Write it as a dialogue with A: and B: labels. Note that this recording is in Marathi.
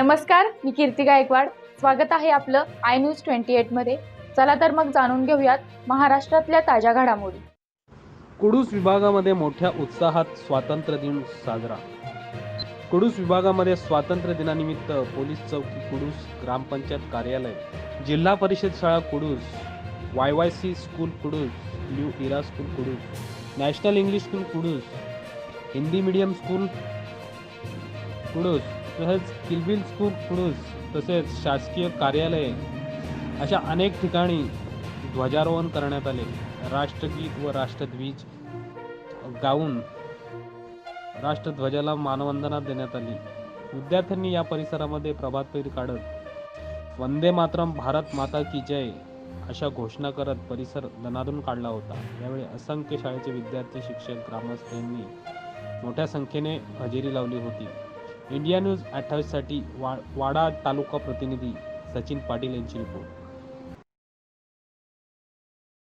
A: नमस्कार मी कीर्ती गायकवाड. स्वागत आहे आपलं आय न्यूज ट्वेंटी एटमध्ये चला तर मग जाणून घेऊयात महाराष्ट्रातल्या ताज्या घडामोडी.
B: कुडूस विभागामध्ये मोठ्या उत्साहात स्वातंत्र्य दिन साजरा. कुडूस विभागामध्ये स्वातंत्र्य दिनानिमित्त पोलीस चौकी कुडूस ग्रामपंचायत कार्यालय जिल्हा परिषद शाळा Kudus Y Y C school Kudus new era school Kudus national English school Kudus Hindi medium school Kudus तसेच किलबिल स्कूल क्रूज तसेच शासकीय कार्यालये अशा अनेक ठिकाणी ध्वजारोहण करण्यात आले. राष्ट्रगीत व राष्ट्रध्वज गाऊन राष्ट्रध्वजाला मानवंदना देण्यात आली. विद्यार्थ्यांनी या परिसरामध्ये प्रभात फेरी काढत वंदे मातरम भारत माता की जय अशा घोषणा करत परिसर दणादून काढला होता. यावेळी असंख्य शाळेचे विद्यार्थी शिक्षक ग्रामस्थ यांनी मोठ्या संख्येने हजेरी लावली होती. इंडिया न्यूज अठ्ठावीससाठी वा वाडा तालुका प्रतिनिधी सचिन पाटील यांची रिपोर्ट.